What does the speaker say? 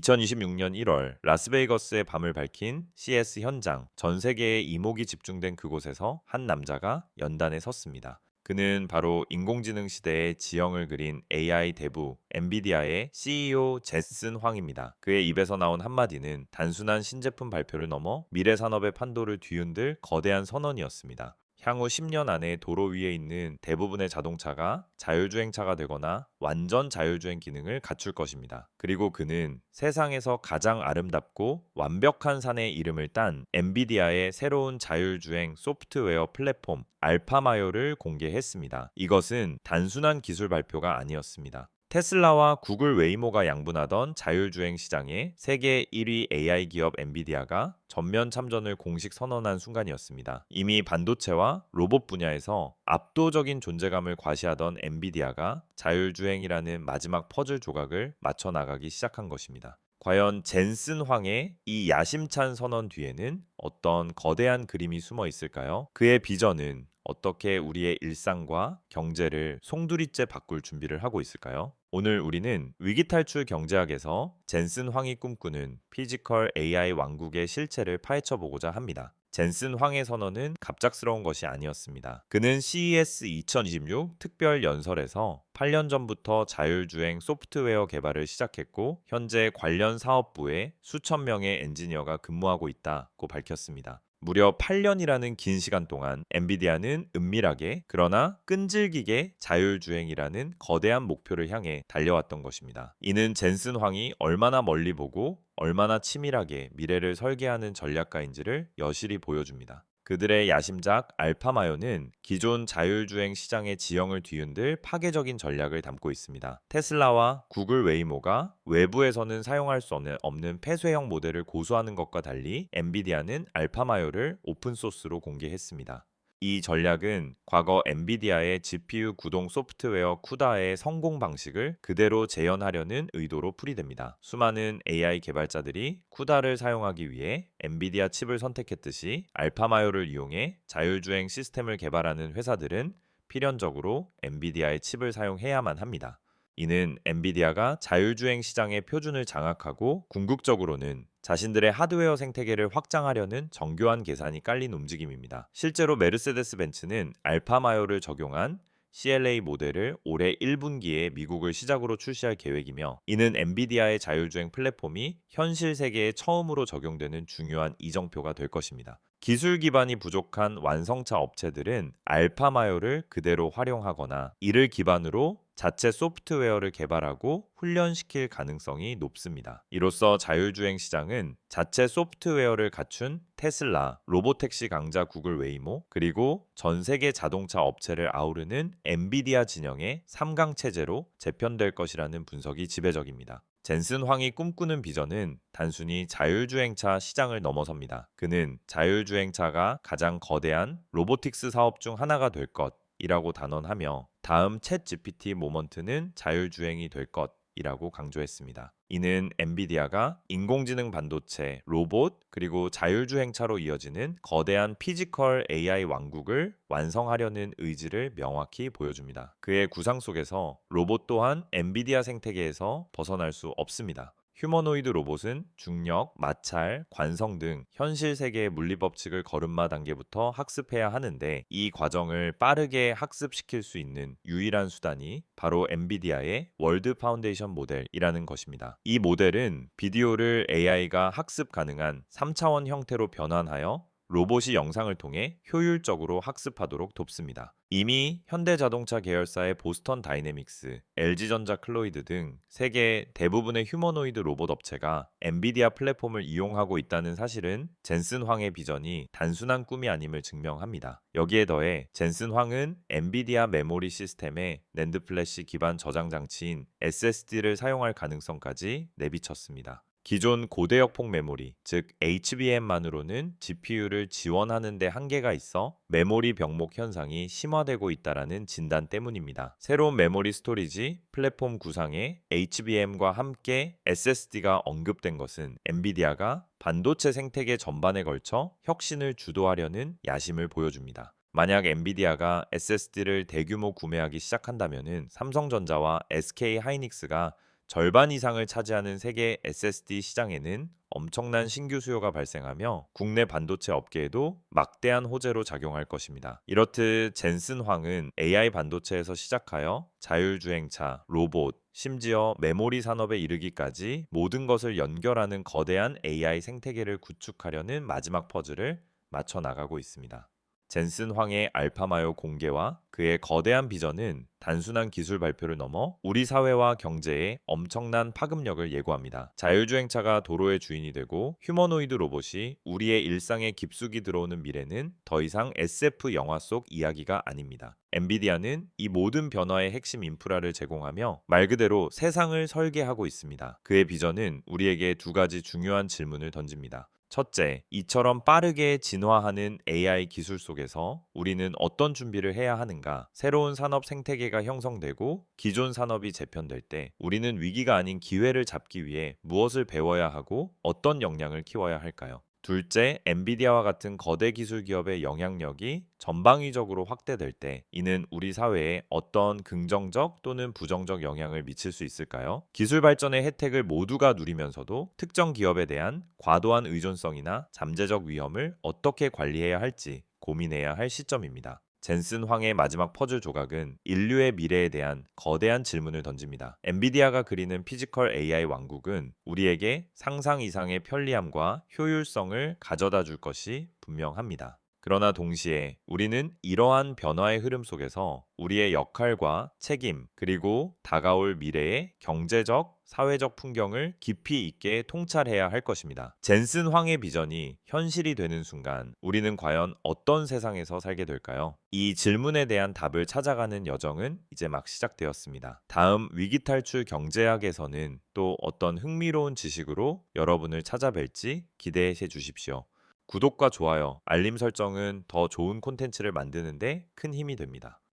2026년 1월 라스베이거스의 밤을 밝힌 CS 현장, 전 세계의 이목이 집중된 그곳에서 한 남자가 연단에 섰습니다. 그는 바로 인공지능 시대의 지형을 그린 AI 대부 엔비디아의 CEO 제슨 황입니다. 그의 입에서 나온 한마디는 단순한 신제품 발표를 넘어 미래 산업의 판도를 뒤흔들 거대한 선언이었습니다. 향후 10년 안에 도로 위에 있는 대부분의 자동차가 자율주행차가 되거나 완전 자율주행 기능을 갖출 것입니다. 그리고 그는 세상에서 가장 아름답고 완벽한 산의 이름을 딴 엔비디아의 새로운 자율주행 소프트웨어 플랫폼 알파마요를 공개했습니다. 이것은 단순한 기술 발표가 아니었습니다. 테슬라와 구글 웨이모가 양분하던 자율주행 시장에 세계 1위 AI 기업 엔비디아가 전면 참전을 공식 선언한 순간이었습니다. 이미 반도체와 로봇 분야에서 압도적인 존재감을 과시하던 엔비디아가 자율주행이라는 마지막 퍼즐 조각을 맞춰 나가기 시작한 것입니다. 과연 젠슨 황의 이 야심찬 선언 뒤에는 어떤 거대한 그림이 숨어 있을까요? 그의 비전은 어떻게 우리의 일상과 경제를 송두리째 바꿀 준비를 하고 있을까요? 오늘 우리는 위기 탈출 경제학에서 젠슨 황이 꿈꾸는 피지컬 AI 왕국의 실체를 파헤쳐 보고자 합니다. 젠슨 황의 선언은 갑작스러운 것이 아니었습니다. 그는 CES 2026 특별 연설에서 8년 전부터 자율주행 소프트웨어 개발을 시작했고 현재 관련 사업부에 수천 명의 엔지니어가 근무하고 있다고 밝혔습니다. 무려 8년이라는 긴 시간 동안 엔비디아는 은밀하게 그러나 끈질기게 자율주행이라는 거대한 목표를 향해 달려왔던 것입니다. 이는 젠슨 황이 얼마나 멀리 보고 얼마나 치밀하게 미래를 설계하는 전략가인지를 여실히 보여줍니다. 그들의 야심작 알파마요는 기존 자율주행 시장의 지형을 뒤흔들 파괴적인 전략을 담고 있습니다. 테슬라와 구글 웨이모가 외부에서는 사용할 수 없는, 폐쇄형 모델을 고수하는 것과 달리 엔비디아는 알파마요를 오픈소스로 공개했습니다. 이 전략은 과거 엔비디아의 GPU 구동 소프트웨어 쿠다의 성공 방식을 그대로 재현하려는 의도로 풀이됩니다. 수많은 AI 개발자들이 쿠다를 사용하기 위해 엔비디아 칩을 선택했듯이 알파마요를 이용해 자율주행 시스템을 개발하는 회사들은 필연적으로 엔비디아의 칩을 사용해야만 합니다. 이는 엔비디아가 자율주행 시장의 표준을 장악하고 궁극적으로는 자신들의 하드웨어 생태계를 확장하려는 정교한 계산이 깔린 움직임입니다. 실제로 메르세데스 벤츠는 알파마요를 적용한 CLA 모델을 올해 1분기에 미국을 시작으로 출시할 계획이며 이는 엔비디아의 자율주행 플랫폼이 현실 세계에 처음으로 적용되는 중요한 이정표가 될 것입니다. 기술 기반이 부족한 완성차 업체들은 알파마요를 그대로 활용하거나 이를 기반으로 자체 소프트웨어를 개발하고 훈련시킬 가능성이 높습니다. 이로써 자율주행 시장은 자체 소프트웨어를 갖춘 테슬라, 로보택시 강자 구글 웨이모, 그리고 전 세계 자동차 업체를 아우르는 엔비디아 진영의 3강 체제로 재편될 것이라는 분석이 지배적입니다. 젠슨 황이 꿈꾸는 비전은 단순히 자율주행차 시장을 넘어섭니다. 그는 자율주행차가 가장 거대한 로보틱스 사업 중 하나가 될 것이라고 단언하며 다음 챗 GPT 모먼트는 자율주행이 될 것이라고 강조했습니다. 이는 엔비디아가 인공지능 반도체, 로봇, 그리고 자율주행차로 이어지는 거대한 피지컬 AI 왕국을 완성하려는 의지를 명확히 보여줍니다. 그의 구상 속에서 로봇 또한 엔비디아 생태계에서 벗어날 수 없습니다. 휴머노이드 로봇은 중력, 마찰, 관성 등 현실 세계의 물리 법칙을 걸음마 단계부터 학습해야 하는데 이 과정을 빠르게 학습시킬 수 있는 유일한 수단이 바로 엔비디아의 월드 파운데이션 모델이라는 것입니다. 이 모델은 비디오를 AI가 학습 가능한 3차원 형태로 변환하여 로봇이 영상을 통해 효율적으로 학습하도록 돕습니다. 이미 현대자동차 계열사의 보스턴 다이내믹스, LG전자 클로이드 등 세계 대부분의 휴머노이드 로봇 업체가 엔비디아 플랫폼을 이용하고 있다는 사실은 젠슨 황의 비전이 단순한 꿈이 아님을 증명합니다. 여기에 더해 젠슨 황은 엔비디아 메모리 시스템의 낸드 플래시 기반 저장 장치인 SSD를 사용할 가능성까지 내비쳤습니다. 기존 고대역폭 메모리, 즉 HBM만으로는 GPU를 지원하는 데 한계가 있어 메모리 병목 현상이 심화되고 있다라는 진단 때문입니다. 새로운 메모리 스토리지 플랫폼 구상에 HBM과 함께 SSD가 언급된 것은 엔비디아가 반도체 생태계 전반에 걸쳐 혁신을 주도하려는 야심을 보여줍니다. 만약 엔비디아가 SSD를 대규모 구매하기 시작한다면 삼성전자와 SK 하이닉스가 절반 이상을 차지하는 세계 SSD 시장에는 엄청난 신규 수요가 발생하며 국내 반도체 업계에도 막대한 호재로 작용할 것입니다. 이렇듯 젠슨 황은 AI 반도체에서 시작하여 자율주행차, 로봇, 심지어 메모리 산업에 이르기까지 모든 것을 연결하는 거대한 AI 생태계를 구축하려는 마지막 퍼즐을 맞춰 나가고 있습니다. 젠슨 황의 알파마요 공개와 그의 거대한 비전은 단순한 기술 발표를 넘어 우리 사회와 경제에 엄청난 파급력을 예고합니다. 자율주행차가 도로의 주인이 되고 휴머노이드 로봇이 우리의 일상에 깊숙이 들어오는 미래는 더 이상 SF 영화 속 이야기가 아닙니다. 엔비디아는 이 모든 변화의 핵심 인프라를 제공하며 말 그대로 세상을 설계하고 있습니다. 그의 비전은 우리에게 두 가지 중요한 질문을 던집니다. 첫째, 이처럼 빠르게 진화하는 AI 기술 속에서 우리는 어떤 준비를 해야 하는가? 새로운 산업 생태계가 형성되고 기존 산업이 재편될 때 우리는 위기가 아닌 기회를 잡기 위해 무엇을 배워야 하고 어떤 역량을 키워야 할까요? 둘째, 엔비디아와 같은 거대 기술 기업의 영향력이 전방위적으로 확대될 때 이는 우리 사회에 어떤 긍정적 또는 부정적 영향을 미칠 수 있을까요? 기술 발전의 혜택을 모두가 누리면서도 특정 기업에 대한 과도한 의존성이나 잠재적 위험을 어떻게 관리해야 할지 고민해야 할 시점입니다. 젠슨 황의 마지막 퍼즐 조각은 인류의 미래에 대한 거대한 질문을 던집니다. 엔비디아가 그리는 피지컬 AI 왕국은 우리에게 상상 이상의 편리함과 효율성을 가져다 줄 것이 분명합니다. 그러나 동시에 우리는 이러한 변화의 흐름 속에서 우리의 역할과 책임, 그리고 다가올 미래의 경제적, 사회적 풍경을 깊이 있게 통찰해야 할 것입니다. 젠슨 황의 비전이 현실이 되는 순간 우리는 과연 어떤 세상에서 살게 될까요? 이 질문에 대한 답을 찾아가는 여정은 이제 막 시작되었습니다. 다음 위기 탈출 경제학에서는 또 어떤 흥미로운 지식으로 여러분을 찾아뵐지 기대해 주십시오. 구독과 좋아요, 알림 설정은 더 좋은 콘텐츠를 만드는데 큰 힘이 됩니다.